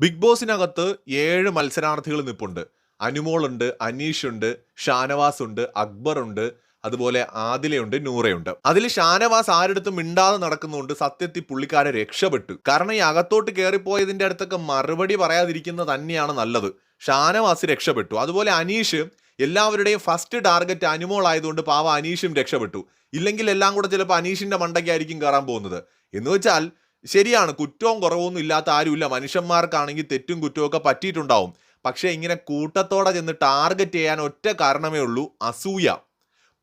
Big ബോസിനകത്ത് ഏഴ് മത്സരാർത്ഥികൾ നിൽപ്പുണ്ട് അനുമോളുണ്ട് അനീഷുണ്ട് ഷാനവാസ് ഉണ്ട് അക്ബർ ഉണ്ട് അതുപോലെ ആദിലയുണ്ട് നൂറയുണ്ട്. അതിൽ ഷാനവാസ് ആരെടുത്തും മിണ്ടാതെ നടക്കുന്നുണ്ട് സത്യത്തിൽ പുള്ളിക്കാരെ രക്ഷപ്പെട്ടു. കാരണം ഈ അകത്തോട്ട് കയറിപ്പോയതിന്റെ അടുത്തൊക്കെ മറുപടി പറയാതിരിക്കുന്നത് തന്നെയാണ് നല്ലത്. ഷാനവാസ് രക്ഷപ്പെട്ടു. അതുപോലെ അനീഷ് എല്ലാവരുടെയും ഫസ്റ്റ് ടാർഗറ്റ് അനുമോൾ ആയതുകൊണ്ട് പാവ അനീഷും രക്ഷപ്പെട്ടു. ഇല്ലെങ്കിൽ എല്ലാം കൂടെ ചിലപ്പോൾ അനീഷിന്റെ മണ്ടയ്ക്കായിരിക്കും കയറാൻ പോകുന്നത്. എന്ന് വെച്ചാൽ ശരിയാണ് കുറ്റവും കുറവൊന്നും ഇല്ലാത്ത ആരുമില്ല. മനുഷ്യന്മാർക്കാണെങ്കിൽ തെറ്റും കുറ്റവും ഒക്കെ പറ്റിയിട്ടുണ്ടാവും. പക്ഷേ ഇങ്ങനെ കൂട്ടത്തോടെ ചെന്ന് ടാർഗറ്റ് ചെയ്യാൻ ഒറ്റ കാരണമേ ഉള്ളൂ അസൂയ.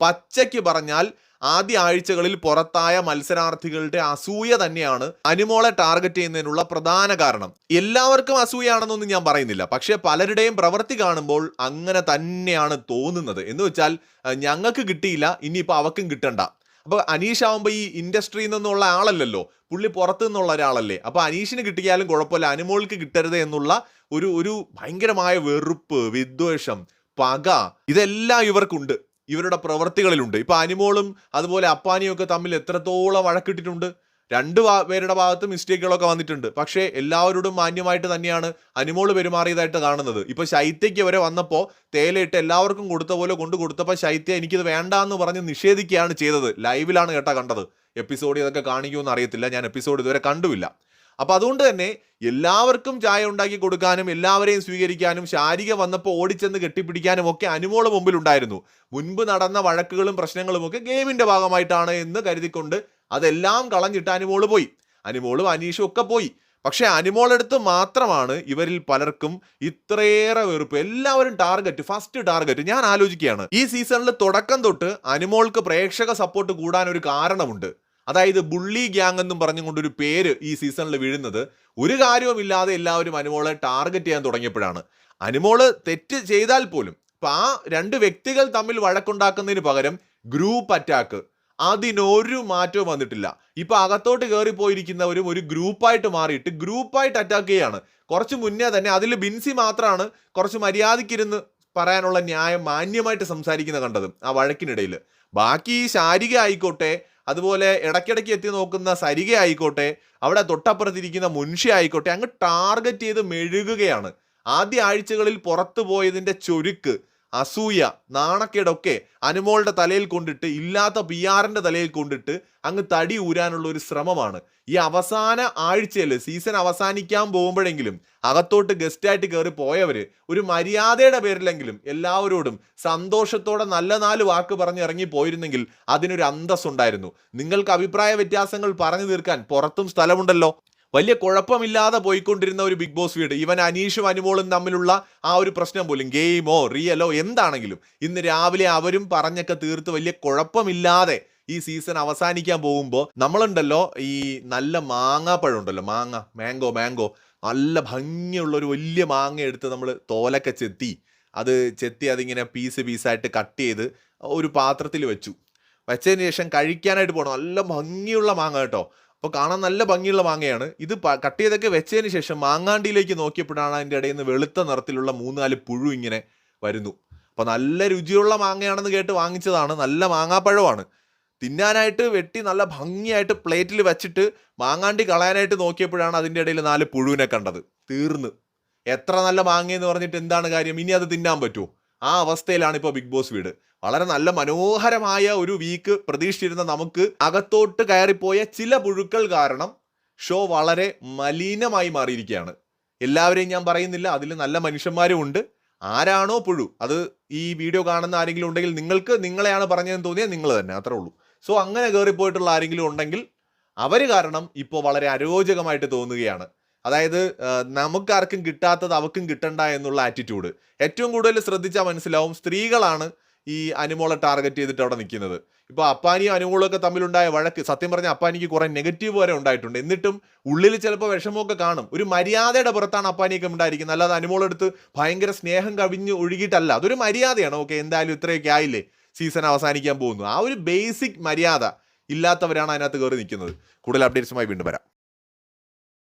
പച്ചയ്ക്ക് പറഞ്ഞാൽ ആദ്യ ആഴ്ചകളിൽ പുറത്തായ മത്സരാർത്ഥികളുടെ അസൂയ തന്നെയാണ് അനുമോളെ ടാർഗറ്റ് ചെയ്യുന്നതിനുള്ള പ്രധാന കാരണം. എല്ലാവർക്കും അസൂയാണെന്നൊന്നും ഞാൻ പറയുന്നില്ല. പക്ഷേ പലരുടെയും പ്രവൃത്തി കാണുമ്പോൾ അങ്ങനെ തന്നെയാണ് തോന്നുന്നത്. എന്ന് വെച്ചാൽ ഞങ്ങൾക്ക് കിട്ടിയില്ല ഇനിയിപ്പോൾ അവക്കും കിട്ടണ്ട. അപ്പോൾ അനീഷ് ആവുമ്പോൾ ഈ ഇൻഡസ്ട്രിയിൽ നിന്നുള്ള ആളല്ലല്ലോ. പുള്ളി പുറത്തു നിന്നുള്ള ഒരാളല്ലേ. അപ്പോൾ അനീഷിന് കിട്ടിയാലും കുഴപ്പമില്ല. അനുമോൾക്ക് കിട്ടരുത് എന്നുള്ള ഒരു ഒരു ഭയങ്കരമായ വെറുപ്പ് വിദ്വേഷം പക ഇതെല്ലാം ഇവർക്കുണ്ട്. ഇവരുടെ പ്രവൃത്തികളിലുണ്ട് ഇപ്പൊ അനുമോളും അതുപോലെ അപ്പാനിയും ഒക്കെ തമ്മിൽ എത്രത്തോളം വഴക്കിട്ടിട്ടുണ്ട്. രണ്ട് പേരുടെ ഭാഗത്ത് മിസ്റ്റേക്കുകളൊക്കെ വന്നിട്ടുണ്ട്. പക്ഷേ എല്ലാവരോടും മാന്യമായിട്ട് തന്നെയാണ് അനിമോൾ പെരുമാറിയതായിട്ട് കാണുന്നത്. ഇപ്പൊ ശൈത്യയ്ക്ക് വരെ വന്നപ്പോൾ തേലയിട്ട് എല്ലാവർക്കും കൊടുത്ത പോലെ കൊണ്ട് കൊടുത്തപ്പോൾ ശൈത്യ എനിക്കിത് വേണ്ട എന്ന് പറഞ്ഞ് നിഷേധിക്കുകയാണ് ചെയ്തത്. ലൈവിലാണ് കേട്ടാ കണ്ടത്. എപ്പിസോഡ് ഇതൊക്കെ കാണിക്കുമെന്ന് അറിയത്തില്ല. ഞാൻ എപ്പിസോഡ് ഇതുവരെ കണ്ടുമില്ല അപ്പോൾ അതുകൊണ്ട് തന്നെ എല്ലാവർക്കും ചായ ഉണ്ടാക്കി കൊടുക്കാനും എല്ലാവരെയും സ്വീകരിക്കാനും ശാരിക വന്നപ്പോൾ ഓടിച്ചെന്ന് കെട്ടിപ്പിടിക്കാനും ഒക്കെ അനുമോൾ മുമ്പിലുണ്ടായിരുന്നു. മുൻപ് നടന്ന വഴക്കുകളും പ്രശ്നങ്ങളും ഒക്കെ ഗെയിമിന്റെ ഭാഗമായിട്ടാണ് എന്ന് കരുതിക്കൊണ്ട് അതെല്ലാം കളഞ്ഞിട്ട് അനുമോൾ പോയി. അനുമോളും അനീഷും ഒക്കെ പോയി. പക്ഷേ അനുമോളെടുത്ത് മാത്രമാണ് ഇവരിൽ പലർക്കും ഇത്രയേറെ വെറുപ്പ്. എല്ലാവരും ടാർഗറ്റ് ഫസ്റ്റ് ടാർഗറ്റ്. ഞാൻ ആലോചിക്കുകയാണ്. ഈ സീസണിൽ തുടക്കം തൊട്ട് അനുമോൾക്ക് പ്രേക്ഷക സപ്പോർട്ട് കൂടാൻ ഒരു കാരണമുണ്ട്. അതായത് ബുള്ളി ഗ്യാങ് എന്നും പറഞ്ഞുകൊണ്ടൊരു പേര് ഈ സീസണിൽ വീഴുന്നത്. ഒരു കാര്യവുമില്ലാതെ എല്ലാവരും അനുമോളെ ടാർഗറ്റ് ചെയ്യാൻ തുടങ്ങിയപ്പോഴാണ്. അനുമോൾ തെറ്റ് ചെയ്താൽ പോലും ഇപ്പം ആ രണ്ട് വ്യക്തികൾ തമ്മിൽ വഴക്കുണ്ടാക്കുന്നതിന് പകരം ഗ്രൂപ്പ് അറ്റാക്ക്. അതിനൊരു മാറ്റവും വന്നിട്ടില്ല. ഇപ്പൊ അകത്തോട്ട് കയറി പോയിരിക്കുന്നവരും ഒരു ഗ്രൂപ്പായിട്ട് മാറിയിട്ട് ഗ്രൂപ്പായിട്ട് അറ്റാക്ക് ചെയ്യാണ്. കുറച്ച് മുന്നേ തന്നെ അതിൽ ബിൻസി മാത്രമാണ് കുറച്ച് മര്യാദയ്ക്കിരുന്ന് പറയാനുള്ള ന്യായം മാന്യമായിട്ട് സംസാരിക്കുന്ന കണ്ടത് ആ വഴക്കിനിടയിൽ. ബാക്കി ശാരിക ആയിക്കോട്ടെ അതുപോലെ ഇടയ്ക്കിടയ്ക്ക് എത്തി നോക്കുന്ന സരിക ആയിക്കോട്ടെ അവിടെ തൊട്ടപ്പുറത്തിരിക്കുന്ന മുൻഷി ആയിക്കോട്ടെ അങ്ങ് ടാർഗറ്റ് ചെയ്ത് മെഴുകുകയാണ്. ആദ്യ ആഴ്ചകളിൽ പുറത്തു പോയതിന്റെ ചൊരുക്ക് അസൂയ നാണക്കേടൊക്കെ അനുമോളുടെ തലയിൽ കൊണ്ടിട്ട് ഇല്ലാത്ത പി ആറിന്റെ തലയിൽ കൊണ്ടിട്ട് അങ്ങ് തടി ഊരാനുള്ള ഒരു ശ്രമമാണ്. ഈ അവസാന ആഴ്ചയിൽ സീസൺ അവസാനിക്കാൻ പോകുമ്പോഴെങ്കിലും അകത്തോട്ട് ഗസ്റ്റായിട്ട് കയറി പോയവർ ഒരു മര്യാദയുടെ പേരിലെങ്കിലും എല്ലാവരോടും സന്തോഷത്തോടെ നല്ല നാല് വാക്ക് പറഞ്ഞ് ഇറങ്ങി പോയിരുന്നെങ്കിൽ അതിനൊരു അന്തസ്സുണ്ടായിരുന്നു. നിങ്ങൾക്ക് അഭിപ്രായ വ്യത്യാസങ്ങൾ പറഞ്ഞു തീർക്കാൻ പുറത്തും സ്ഥലമുണ്ടല്ലോ. വലിയ കുഴപ്പമില്ലാതെ പോയിക്കൊണ്ടിരുന്ന ഒരു ബിഗ് ബോസ് വീട്. ഇവൻ അനീഷും അനുമോളും തമ്മിലുള്ള ആ ഒരു പ്രശ്നം പോലും ഗെയിമോ റിയലോ എന്താണെങ്കിലും ഇന്ന് രാവിലെ അവരും പറഞ്ഞൊക്കെ തീർത്ത് വലിയ കുഴപ്പമില്ലാതെ ഈ സീസൺ അവസാനിക്കാൻ പോകുമ്പോൾ നമ്മളുണ്ടല്ലോ ഈ നല്ല മാങ്ങാപ്പഴം ഉണ്ടല്ലോ മാങ്ങ മാംഗോ മാംഗോ നല്ല ഭംഗിയുള്ള ഒരു വലിയ മാങ്ങ എടുത്ത് നമ്മൾ തോലൊക്കെ ചെത്തി അത് ചെത്തി അതിങ്ങനെ പീസ് പീസായിട്ട് കട്ട് ചെയ്ത് ഒരു പാത്രത്തിൽ വെച്ചു. വെച്ചതിന് ശേഷം കഴിക്കാനായിട്ട് പോകണം നല്ല ഭംഗിയുള്ള മാങ്ങ കേട്ടോ. അപ്പോൾ കാണാൻ നല്ല ഭംഗിയുള്ള മാങ്ങയാണ്. ഇത് കട്ട് ചെയ്തൊക്കെ വെച്ചതിന് ശേഷം മാങ്ങാണ്ടിയിലേക്ക് നോക്കിയപ്പോഴാണ് അതിന്റെ ഇടയിൽ നിന്ന് വെളുത്ത നിറത്തിലുള്ള മൂന്ന് നാല് പുഴു ഇങ്ങനെ വരുന്നു. അപ്പോൾ നല്ല രുചിയുള്ള മാങ്ങയാണെന്ന് കേട്ട് വാങ്ങിച്ചതാണ്. നല്ല മാങ്ങാപ്പഴമാണ്. തിന്നാനായിട്ട് വെട്ടി നല്ല ഭംഗിയായിട്ട് പ്ലേറ്റിൽ വെച്ചിട്ട് മാങ്ങാണ്ടി കളയാനായിട്ട് നോക്കിയപ്പോഴാണ് അതിന്റെ ഇടയിൽ നാല് പുഴുവിനെ കണ്ടത്. തീർന്ന്. എത്ര നല്ല മാങ്ങയെന്ന് പറഞ്ഞിട്ട് എന്താണ് കാര്യം? ഇനി അത് തിന്നാൻ പറ്റുമോ? ആ അവസ്ഥയിലാണ് ഇപ്പോൾ ബിഗ് ബോസ് വീട്. വളരെ നല്ല മനോഹരമായ ഒരു വീക്ക് പ്രതീക്ഷിച്ചിരുന്ന നമുക്ക് അകത്തോട്ട് കയറിപ്പോയ ചില പുഴുക്കൾ കാരണം ഷോ വളരെ മലിനമായി മാറിയിരിക്കുകയാണ്. എല്ലാവരെയും ഞാൻ പറയുന്നില്ല അതിൽ നല്ല മനുഷ്യന്മാരും ഉണ്ട്. ആരാണോ പുഴു? അത് ഈ വീഡിയോ കാണുന്ന ആരെങ്കിലും ഉണ്ടെങ്കിൽ നിങ്ങൾക്ക് നിങ്ങളെയാണ് പറഞ്ഞതെന്ന് തോന്നിയാൽ നിങ്ങൾ തന്നെ അത്രേ ഉള്ളൂ. സോ അങ്ങനെ കയറിപ്പോയിട്ടുള്ള ആരെങ്കിലും ഉണ്ടെങ്കിൽ അവർ കാരണം ഇപ്പോൾ വളരെ അരോചകമായിട്ട് തോന്നുകയാണ്. അതായത് നമുക്കാർക്കും കിട്ടാത്തത് അവർക്കും കിട്ടണ്ട എന്നുള്ള ആറ്റിറ്റ്യൂഡ് ഏറ്റവും കൂടുതൽ ശ്രദ്ധിച്ചാൽ മനസ്സിലാവും സ്ത്രീകളാണ് ഈ അനുമോളെ ടാർഗറ്റ് ചെയ്തിട്ട് അവിടെ നിൽക്കുന്നത്. ഇപ്പോൾ അപ്പാനിയും അനുമോളും ഒക്കെ തമ്മിലുണ്ടായ വഴക്ക് സത്യം പറഞ്ഞാൽ അപ്പാനിക്ക് കുറേ നെഗറ്റീവ് വരെ ഉണ്ടായിട്ടുണ്ട്. എന്നിട്ടും ഉള്ളിൽ ചിലപ്പോൾ വിഷമമൊക്കെ കാണും. ഒരു മര്യാദയുടെ പുറത്താണ് അപ്പാനിയൊക്കെ ഉണ്ടായിരിക്കുന്നത്. അല്ലാതെ അനുമോളെടുത്ത് ഭയങ്കര സ്നേഹം കവിഞ്ഞ് ഒഴുകിയിട്ടല്ല. അതൊരു മര്യാദയാണ്. ഓക്കെ എന്തായാലും ഇത്രയൊക്കെ ആയില്ലേ? സീസൺ അവസാനിക്കാൻ പോകുന്നു. ആ ഒരു ബേസിക് മര്യാദ ഇല്ലാത്തവരാണ് അതിനകത്ത് കയറി നിൽക്കുന്നത്. കൂടുതൽ അപ്ഡേറ്റ്സുമായി വീണ്ടും വരാം.